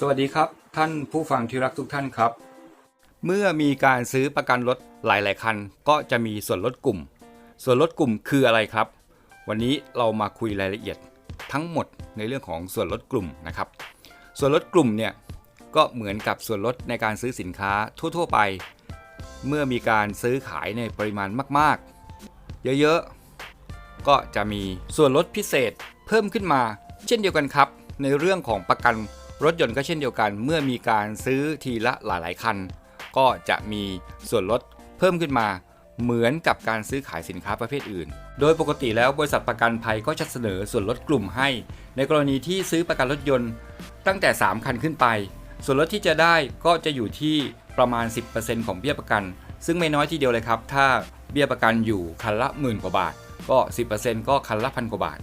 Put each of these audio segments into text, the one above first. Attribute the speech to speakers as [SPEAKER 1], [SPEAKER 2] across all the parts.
[SPEAKER 1] สวัสดีครับ ท่านผู้ฟังที่รักทุกท่านครับ เมื่อมีการซื้อประกันรถหลาย ๆ คัน ก็จะมีส่วนลดกลุ่ม ส่วนลดกลุ่มคืออะไรครับ วันนี้เรามาคุยรายละเอียดทั้งหมดในเรื่องของส่วนลดกลุ่มนะครับ ส่วนลดกลุ่มเนี่ยก็เหมือนกับส่วนลดในการซื้อสินค้าทั่ว ๆ ไป เมื่อมีการซื้อขายในปริมาณมาก ๆ เยอะ ๆ ก็จะมีส่วนลดพิเศษเพิ่มขึ้นมา เช่นเดียวกันครับ ในเรื่องของประกัน รถยนต์ก็เช่นเดียวกัน เมื่อมีการซื้อทีละหลาย ๆ คัน ก็จะมีส่วนลดเพิ่มขึ้นมาเหมือนกับการซื้อขายสินค้าประเภทอื่น โดยปกติแล้วบริษัทประกันภัยก็จะเสนอส่วนลดกลุ่มให้ ในกรณีที่ซื้อประกันรถยนต์ตั้งแต่ 3 คันขึ้นไป ส่วนลดที่จะได้ก็จะอยู่ที่ประมาณ 10%ของเบี้ยประกัน ซึ่งไม่น้อยทีเดียวเลยครับ ถ้าเบี้ยประกันอยู่คันละหมื่นกว่าบาท ก็ 10%ก็คันละพันกว่าบาท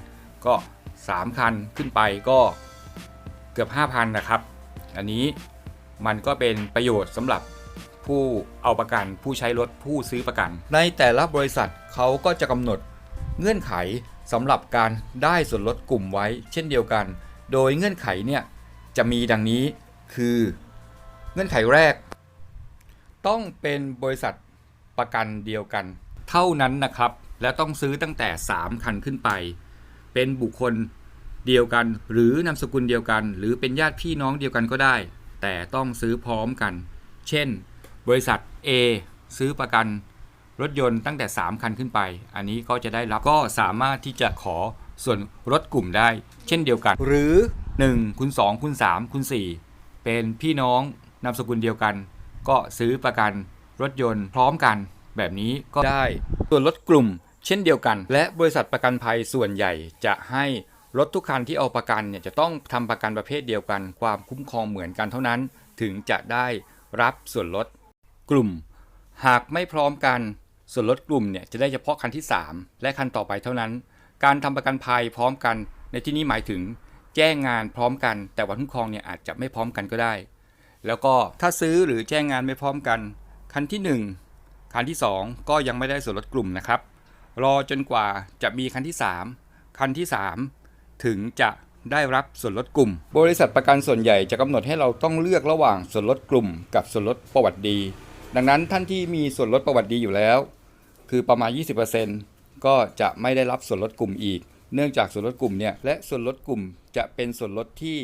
[SPEAKER 1] ก็ 3 คันขึ้นไปก็ เกือบ 5,000 นะครับ อันนี้มันก็เป็นประโยชน์สำหรับผู้เอาประกันผู้ใช้รถผู้ซื้อประกัน ในแต่ละบริษัทเขาก็จะกำหนดเงื่อนไขสำหรับการได้ส่วนลดกลุ่มไว้ เช่นเดียวกัน โดยเงื่อนไขเนี่ยจะมีดังนี้คือเงื่อนไขแรก ต้องเป็นบริษัทประกันเดียวกัน เท่านั้นนะครับ และต้องซื้อตั้งแต่ 3 คันขึ้นไป เป็นบุคคล เดียวกัน หรือนามสกุลเดียวกัน หรือเป็นญาติพี่น้องเดียวกันก็ได้ แต่ต้องซื้อพร้อมกัน เช่น บริษัท A ซื้อประกันรถยนต์ตั้งแต่ 3 คันขึ้นไป อันนี้ก็จะได้รับก็สามารถที่จะขอส่วนลดกลุ่มได้ เช่นเดียวกัน หรือ1คูณ2คูณ3คูณ4เป็นพี่น้องนามสกุลเดียวกัน ก็ซื้อประกันรถยนต์พร้อมกัน แบบนี้ก็ได้ส่วนลดกลุ่ม เช่นเดียวกัน และบริษัทประกันภัยส่วนใหญ่จะให้ รถทุกคันที่เอาประกันเนี่ยจะต้องทำประกันประเภทเดียวกัน ความคุ้มครองเหมือนกันเท่านั้น ถึงจะได้รับส่วนลดกลุ่ม หากไม่พร้อมกันส่วนลดกลุ่มเนี่ยจะได้เฉพาะคันที่ 3 และคันต่อไปเท่านั้น การทำประกันภัยพร้อมกัน ในที่นี้หมายถึง แจ้งงานพร้อมกัน แต่วันคุ้มครองเนี่ยอาจจะไม่พร้อมกันก็ได้ แล้วก็ถ้าซื้อหรือแจ้งงานไม่พร้อมกัน คันที่ 1 คันที่ 2 ก็ยังไม่ได้ส่วนลดกลุ่มนะครับ รอจนกว่าจะมีคันที่ 3 คันที่ 3 ถึงจะได้รับส่วนลดกลุ่ม บริษัทประกันส่วนใหญ่จะกำหนดให้เราต้องเลือกระหว่างส่วนลดกลุ่ม กับส่วนลดประวัติดี ดังนั้นท่านที่มีส่วนลดประวัติดีอยู่แล้ว คือประมาณ 20%ก็จะไม่ได้รับส่วนลดกลุ่มอีก เนื่องจากส่วนลดกลุ่มเนี่ยและส่วนลดกลุ่มจะเป็นส่วนลดที่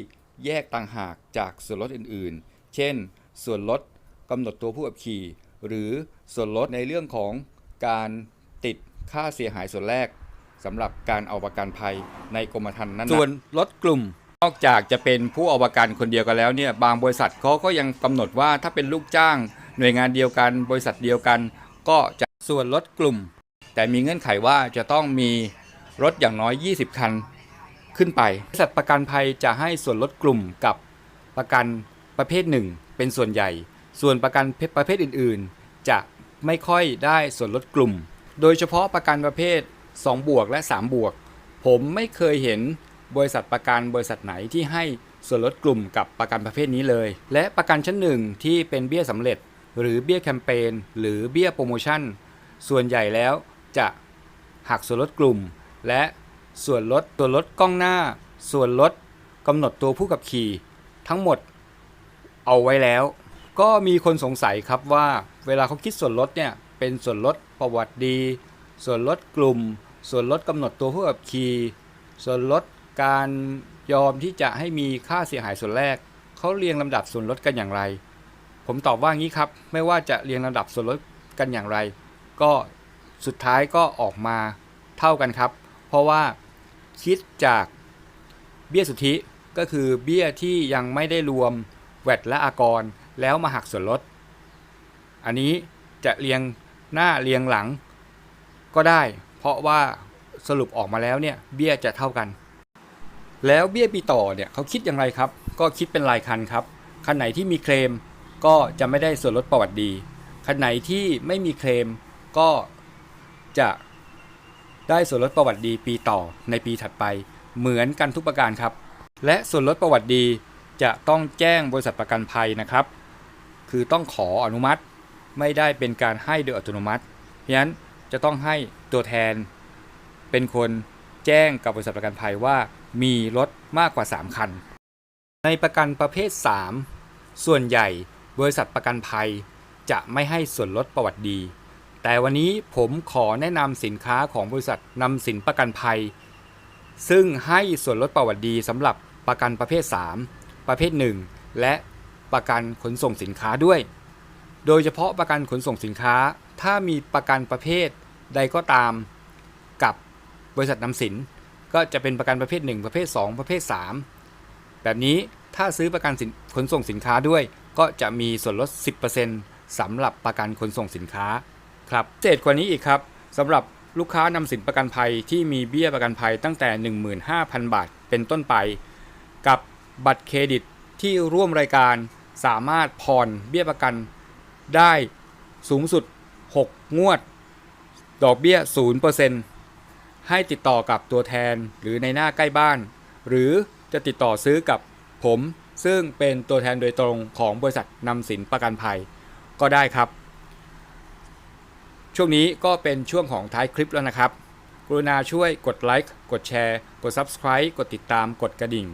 [SPEAKER 1] แยกต่างหากจากส่วนลดอื่นๆ เช่น ส่วนลดกำหนดตัวผู้ขับขี่ หรือส่วนลดในเรื่องของการติดค่าเสียหายส่วนแรก สำหรับการเอาประกันภัยในกรมธรรม์นั้นๆส่วนลดกลุ่ม นอกจากจะเป็นผู้เอาประกันคนเดียวกันแล้วเนี่ยบางบริษัทเขาก็ยังกำหนดว่าถ้าเป็นลูกจ้าง หน่วยงานเดียวกัน บริษัทเดียวกัน ก็จะส่วนลดกลุ่ม แต่มีเงื่อนไขว่าจะต้องมีรถอย่างน้อย 20 คันขึ้นไปบริษัทประกันภัยจะให้ส่วนลดกลุ่มกับประกันประเภทหนึ่งเป็นส่วนใหญ่ ส่วนประกันประเภทอื่น ๆ จะไม่ค่อยได้ส่วนลดกลุ่ม โดยเฉพาะประกันประเภท 2 บวกและ 3 บวก ผมไม่เคยเห็นบริษัทประกันบริษัทไหนที่ให้ส่วนลดกลุ่มกับประกันประเภทนี้เลย และประกันชั้นหนึ่งที่เป็นเบี้ยสำเร็จ หรือเบี้ยแคมเปญหรือเบี้ยโปรโมชั่น ส่วนใหญ่แล้วจะหักส่วนลดกลุ่ม และส่วนลดตัวลดกล้องหน้า ส่วนลดกำหนดตัวผู้ขับขี่ ทั้งหมดเอาไว้แล้ว ก็มีคนสงสัยครับว่า เวลาเขาคิดส่วนลดเนี่ยเป็นส่วนลดประวัติดี ส่วนลดกลุ่ม ส่วนลดกำหนดตัวผู้ขับขี่ ส่วนลดการยอมที่จะให้มีค่าเสียหายส่วนแรก เขาเรียงลำดับส่วนลดกันอย่างไร ผมตอบว่างี้ครับ ไม่ว่าจะเรียงลำดับส่วนลดกันอย่างไร ก็สุดท้ายก็ออกมาเท่ากันครับ เพราะว่าคิดจากเบี้ยสุทธิก็คือเบี้ยที่ยังไม่ได้รวมแวดและอากร แล้วมาหักส่วนลด อันนี้จะเรียงหน้าเรียงหลังก็ได้ เพราะว่าสรุปออกมาแล้วเนี่ยเบี้ยจะเท่ากัน แล้วเบี้ยปีต่อเนี่ยเขาคิดอย่างไรครับ ก็คิดเป็นรายคันครับ คันไหนที่มีเคลมก็จะไม่ได้ส่วนลดประวัติดี คันไหนที่ไม่มีเคลมก็จะได้ส่วนลดประวัติดีปีต่อในปีถัดไป เหมือนกันทุกประการครับ และส่วนลดประวัติดีจะต้องแจ้งบริษัทประกันภัยนะครับ คือต้องขออนุมัติไม่ได้เป็นการให้โดยอัตโนมัติเพราะฉะนั้น จะต้องให้ตัวแทนเป็นคนแจ้งกับบริษัทประกันภัยว่ามีรถมากกว่า 3 คัน ในประกันประเภท 3 ส่วนใหญ่บริษัทประกันภัยจะไม่ให้ส่วนลดประวัติดี แต่วันนี้ผมขอแนะนำสินค้าของบริษัทนำสินประกันภัย ซึ่งให้ส่วนลดประวัติดีสำหรับประกันประเภท 3 ประเภท 1 และประกันขนส่งสินค้าด้วย โดยเฉพาะประกันขนส่งสินค้า ถ้ามีประกันประเภทใดก็ตามกับบริษัทนำสิน ก็จะเป็นประกันประเภท 1 ประเภท 2 ประเภท 3 แบบนี้ถ้าซื้อประกันสินขนส่งสินค้าด้วย ก็จะมีส่วนลด 10%สำหรับประกันขนส่งสินค้าครับพิเศษกว่านี้อีกครับสำหรับลูกค้านำสินประกันภัยที่มีเบี้ยประกันภัยตั้งแต่ 15,000 บาทเป็นต้นไป กับบัตรเครดิตที่ร่วมรายการสามารถผ่อนเบี้ยประกัน ได้สูงสุด 6 งวด ดอกเบี้ย 0%ให้ติดต่อกับตัวแทนหรือในหน้าใกล้บ้าน หรือจะติดต่อซื้อกับผม ซึ่งเป็นตัวแทนโดยตรงของบริษัทนำสินประกันภัย ก็ได้ครับ ช่วงนี้ก็เป็นช่วงของท้ายคลิปแล้วนะครับ กรุณาช่วยกดไลค์กดแชร์ กด Subscribe กดติดตามกดกระดิ่ง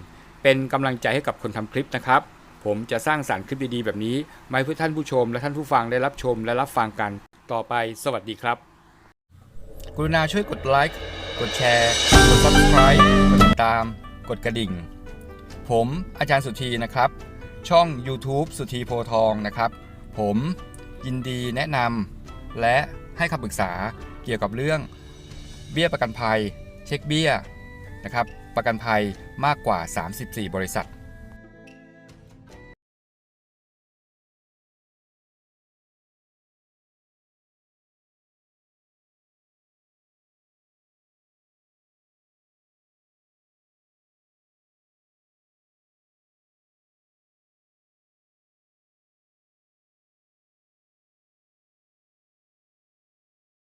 [SPEAKER 1] เป็นกำลังใจให้กับคนทำคลิปนะครับ ผมจะสร้างสารรค์คลิปดีๆแบบนี้มาให้เพื่อท่านผู้ชมและท่านผู้ฟังได้รับชมและรับฟังกัน ต่อไปสวัสดีครับ กรุณาช่วยกดไลค์ กดแชร์ กด Subscribe กดติดตาม กดกระดิ่ง ผมอาจารย์สุธีนะครับ ช่อง YouTube สุธีโพทองนะครับ ผมยินดีแนะนำและให้คำปรึกษาเกี่ยวกับเรื่องเบี้ยประกันภัย เช็คเบี้ยนะครับประกันภัยมากกว่า 34 บริษัท